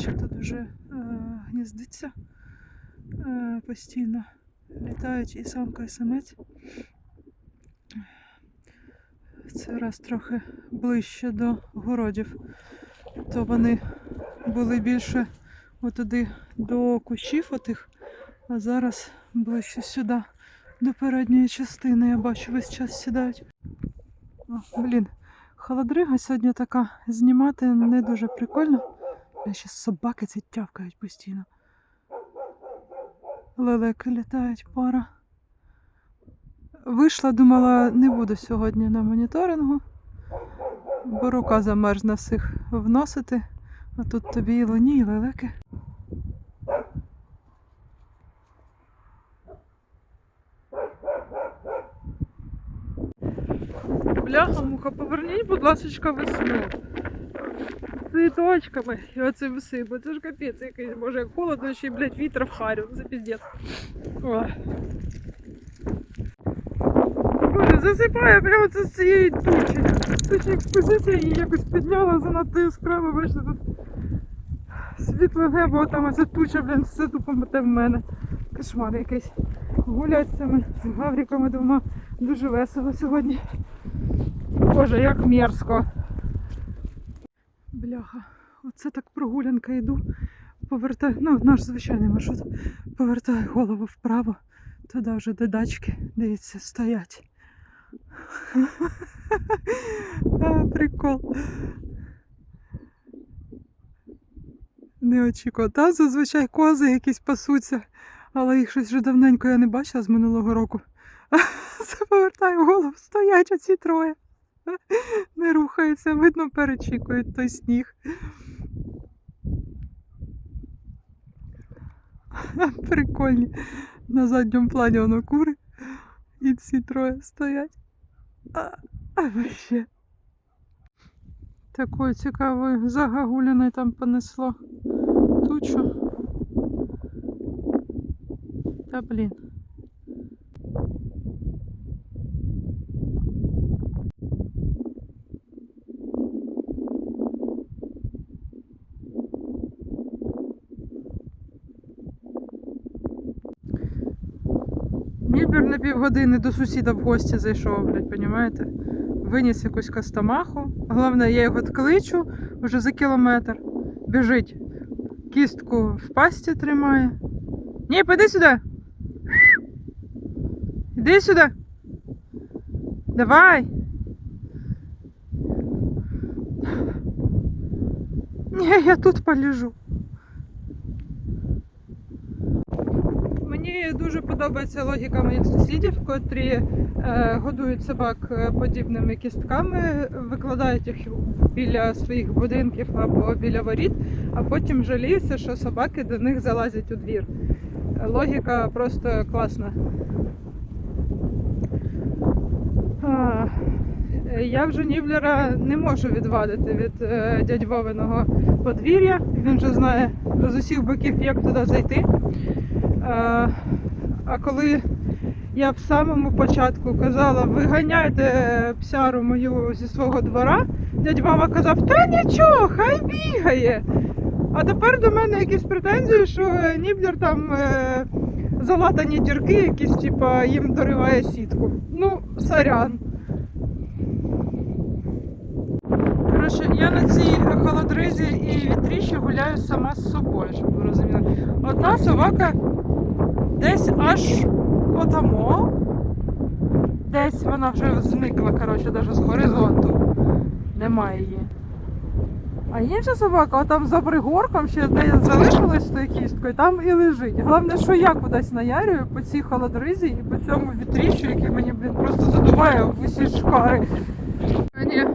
Чи тут вже е, гніздиться е, постійно. Літають і самка, і самець. Це раз трохи ближче до городів, то вони були більше отуди до кущів отих, а зараз ближче сюди, до передньої частини. Я бачу, весь час сідають. О, блін, холодрига сьогодні така знімати не дуже прикольно. Ще собаки ці тявкають постійно. Лелеки літають пара. Вийшла, думала, не буду сьогодні на моніторингу, бо рука замерзне всіх вносити. А тут тобі і луні, і лелеки. Бляха, муха, поверніть, будь ласка, весну. Цвіточками і оцим всім, це ж капець якийсь, боже, як холодно, ще й, блядь, вітер в харю, це піздець. Боже, засипає прямо це з цієї тучі. Точно експозиція її якось підняла занадто яскраво, бачите, тут світле небо, там оця туча, блін, все тупо мете в мене. Кошмар якийсь. Гулять з цими гавриками двома дуже весело сьогодні. Боже, як мерзко. Бляха, оце так прогулянка йду. Повертаю, ну, наш звичайний маршрут. Повертаю голову вправо. Туди вже де дачки, дивіться, стоять. прикол. Не очікував. Там зазвичай кози якісь пасуться, але їх щось вже давненько я не бачила з минулого року. Повертаю голову, стоять оці троє. Не рухаються, видно, перечікують той сніг. Прикольні. На задньому плані воно кури. І ці троє стоять. А, а вообще. Такої цікавої загагуліної там понесло тучу. Та блін. Мільбер на півгодини до сусіда в гості зайшов, блядь, понімаєте? Виніс якусь костомаху. Головне, я його кличу вже за кілометр. Біжить. Кістку в пасті тримає. Ні, піди сюди. Іди сюди. Давай. Ні, я тут полежу. Мені дуже подобається логіка моїх сусідів, котрі е, годують собак е, подібними кістками, викладають їх біля своїх будинків або біля воріт, а потім жаліються, що собаки до них залазять у двір. Е, Логіка просто класна. А, е, я вже Ніблера не можу відвадити від е, дядь подвір'я. Він вже знає з усіх боків, як туди зайти. А, а коли я в самому початку казала, виганяйте псяру мою зі свого двора, дядь Вова казав, та нічого, хай бігає. А тепер до мене якісь претензії, що е, Ніблер там е, залатані дірки, якісь, типа, їм дориває сітку. Ну, сорян. Коротше, я на цій холодризі і вітріші гуляю сама з собою, щоб ви розуміли. Одна собака десь аж отамо. Десь вона вже зникла, коротше, навіть з горизонту. Немає її. А інша собака, отам за пригорком, ще де залишилась тою кісткою, там і лежить. Головне, що я кудись наярюю по цій холодризі і по цьому вітріщу, який мені, блін, просто задуває в усі шкари. Ні,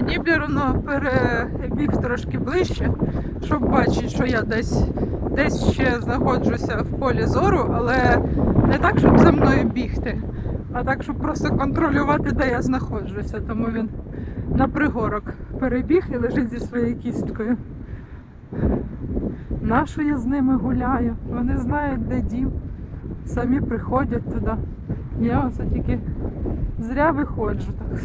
ні, Ніблер воно перебіг трошки ближче, щоб бачити, що я десь, десь ще знаходжуся в полі зору, але не так, щоб за мною бігти, а так, щоб просто контролювати, де я знаходжуся. Тому він на пригорок перебіг і лежить зі своєю кісткою. Нащо я з ними гуляю? Вони знають, де дім. Самі приходять туди. Я оце тільки зря виходжу так.